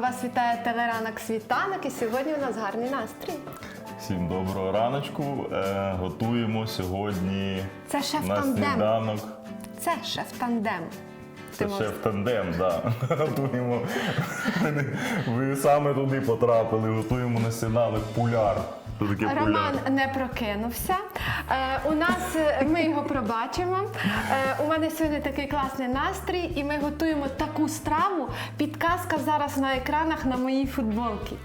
Вас вітає телеранок світанок і сьогодні у нас гарний настрій. Всім доброго раночку. Е, готуємо сьогодні Це на шеф-тандем. сніданок. Це шеф-тандем. Це Ти шеф тандем, да. Готуємо. Ви саме туди потрапили. Готуємо на сніданок пуляр. Таке? Роман не прокинувся. Е, у нас е, ми його пробачимо. Е, у мене сьогодні такий класний настрій, і ми готуємо таку страву. Підказка зараз на екранах на моїй футболці.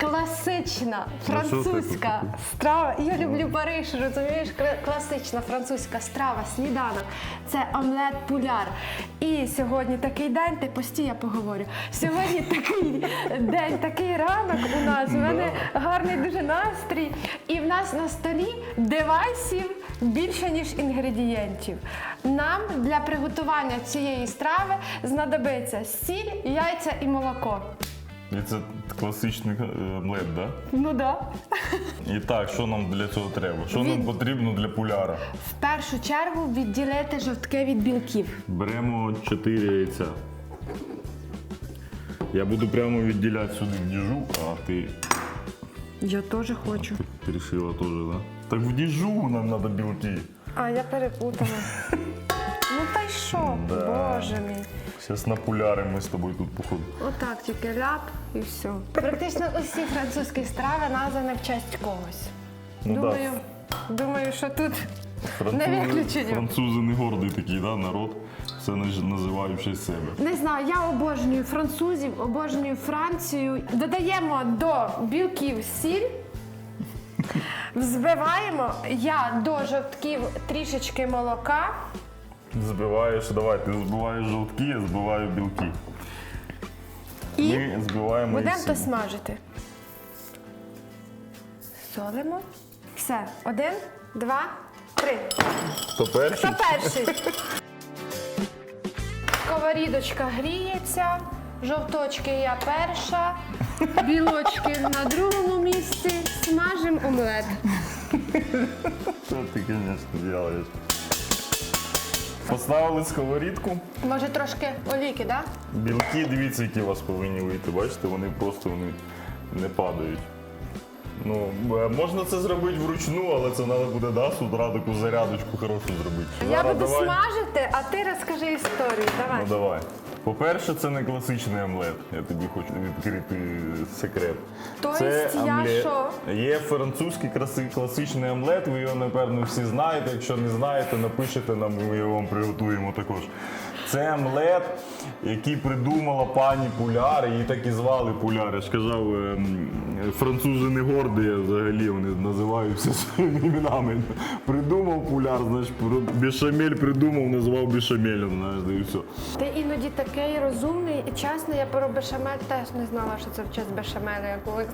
Класична французька страва. Я люблю Париж, розумієш? Класична французька страва, сніданок. Це омлет пуляр. І сьогодні такий день, ти постій, я поговорю. Сьогодні такий день, такий ранок у нас. У мене гарний дуже настрій. І в нас на столі девайсів більше, ніж інгредієнтів. Нам для приготування цієї страви знадобиться сіль, яйця і молоко. І це класичний е, омлет, да? Ну да. І так, що нам для цього треба? Що нам потрібно для пуляра? В першу чергу відділити жовтки від білків. Беремо 4 яйця. Я буду прямо відділяти сюди діжу, а ти Я теж хочу. Решила тоже, да? Так в діжу нам надо білки. А, я перепутала. Ну та й що? Да. Боже мій. Зараз напуляримо ми з тобою тут походу. Отак тільки ляп і все. Практично усі французькі страви названі в честь когось. Ну думаю, думаю, що тут Французи, не виключення. французи не гордий такий, да, народ. Все наж- називають себе. Не знаю, я обожнюю французів, обожнюю Францію. Додаємо до білків сіль. Взбиваємо я до жовтків трішечки молока. Збиваєш, давай, ти збиваєш жовтки, я збиваю білки. І Ми збиваємо будемо то смажити. Солимо. Все. Один, два, три. Хто перший? Хто перший? Сковорідочка гріється. Жовточки я перша, білочки на другому місці. Смажимо омлет. Що ти, звісно, робиш? Поставили сковорідку. Може трошки олійки, так? Да? Білки, дивіться, які у вас повинні вийти. Бачите, вони просто вони не падають. Ну, е, можна це зробити вручну, але це треба буде да, з утра таку зарядочку хорошу зробити. Я Зараз буду давай. смажити, а ти розкажи історію. Давай. Ну давай. По-перше, це не класичний омлет. Я тобі хочу відкрити секрет. То це есть я що? Є французький краси- класичний омлет, ви його, напевно, всі знаєте. Якщо не знаєте, напишете нам, ми його вам приготуємо також. Це омлет, який придумала пані Пуляр, її так і звали Пуляр. Я ж казав, ем, французи не горді, взагалі вони називаються своїми іменами. Придумав Пуляр, значить, про- бешамель придумав, назвав бешамелем, знаєш, і все. Ти іноді такий розумний і чесно, я про бешамель теж не знала, що це в честь бешамелю, я колись.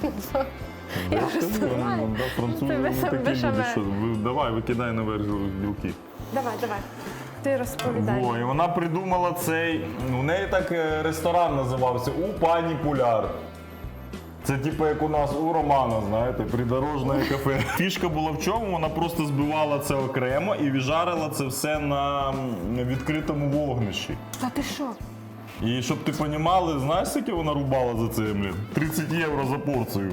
Я просто знаю. ну, французи Це вони такі люди, що давай, викидай наверх білки. Давай, давай. Ти розповідай. Во, і вона придумала цей. У неї так е, ресторан називався У пані Пуляр. Це типу як у нас у Романа, знаєте, придорожне кафе. Фішка була в чому? Вона просто збивала це окремо і віджарила це все на м, відкритому вогнищі. Та ти що? І щоб ти понімали, знаєш, скільки вона рубала за це, блін? 30 євро за порцію.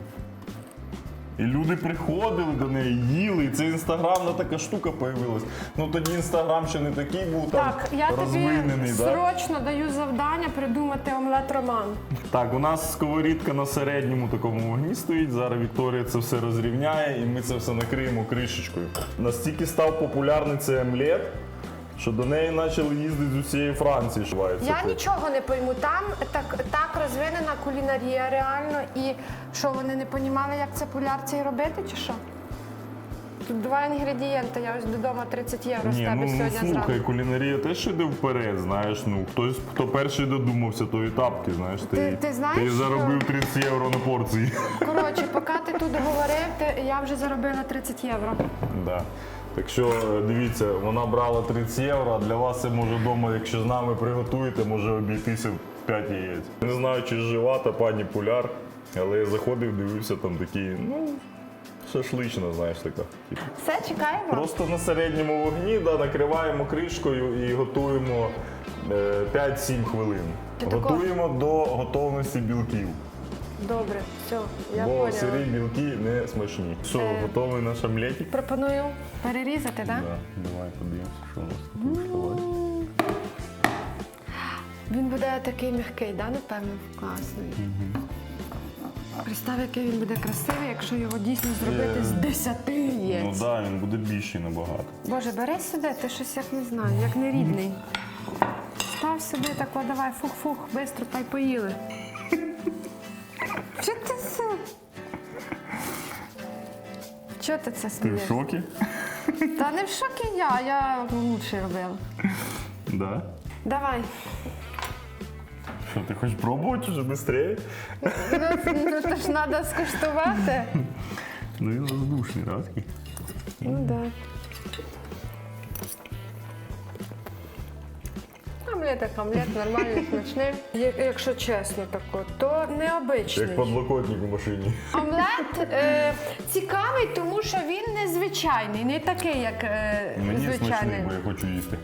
І люди приходили до неї, їли, і це інстаграмна така штука появилась. Ну тоді інстаграм ще не такий був там Так, я тобі розвинений. Да? срочно даю завдання придумати омлет роман. Так, у нас сковорідка на середньому такому вогні стоїть. Зараз Вікторія це все розрівняє і ми це все накриємо кришечкою. Настільки став популярний цей омлет, що до неї почали їздити з усієї Франції. Шивається Я нічого не пойму. Там так, так розвинена кулінарія реально. І що вони не понімали, як це полярці робити, чи що? Тут два інгредієнти. Я ось додому 30 євро з тебе ну, ну слухай, зранку. кулінарія теж іде вперед, знаєш. Ну хтось, хто перший додумався, то і тапки, знаєш. Ти- ти знаєш, ти заробив 30 євро на порції. Коротше, поки ти тут говорив, ти, я вже заробила 30 євро. да. Так що е, дивіться, вона брала 30 євро, а для вас це може вдома, якщо з нами приготуєте, може обійтися в 5 яєць. Не знаю, чи жива та пані Пуляр, але я заходив, дивився там такі, ну, шашлична, знаєш, така. Все, чекаємо. Просто на середньому вогні да, накриваємо кришкою і готуємо е, 5-7 хвилин. Ти Готуємо до готовності білків. Добре, все, я Бо поняла. сирі білки не смачні. Що, Е. готовий наш омлетик? Пропоную перерізати, так? Да, давай подивимося, що у нас тут вийшло. Він буде такий м'який, да, напевно, класний. Представ, який він буде красивий, якщо його дійсно зробити Е, з 10 Ну яєць. так, да, він буде більший набагато. Боже, бери сюди, ти щось як не знаю, як не рідний. Став сюди, так давай, фух-фух, швидко та й поїли. Чого ти це Ти в смієш? шокі? Та не в шокі я, я лучше робила. Да. Давай. Що, ти хочеш пробувати вже швидше? Ну, ну, то ж треба скуштувати. Ну він воздушний, радкий. Ну да. Омлет як омлет, нормальний, смачний. Я- Якщо чесно тако, то необичний. Як подлокотник у машині. Омлет е, цікавий, тому що він незвичайний, не такий, як е, Мені звичайний. смачний, бо я хочу їсти.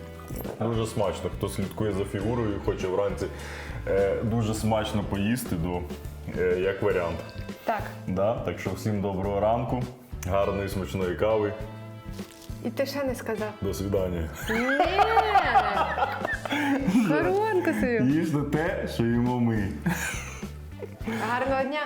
Дуже смачно. Хто слідкує за фігурою і хоче вранці е, дуже смачно поїсти, то е, як варіант. Так. Да? Так що всім доброго ранку, гарної смачної кави. І ти ще не сказав. До свидання. Ні. Коронку свою. Їжте те, що їмо ми. Гарного дня.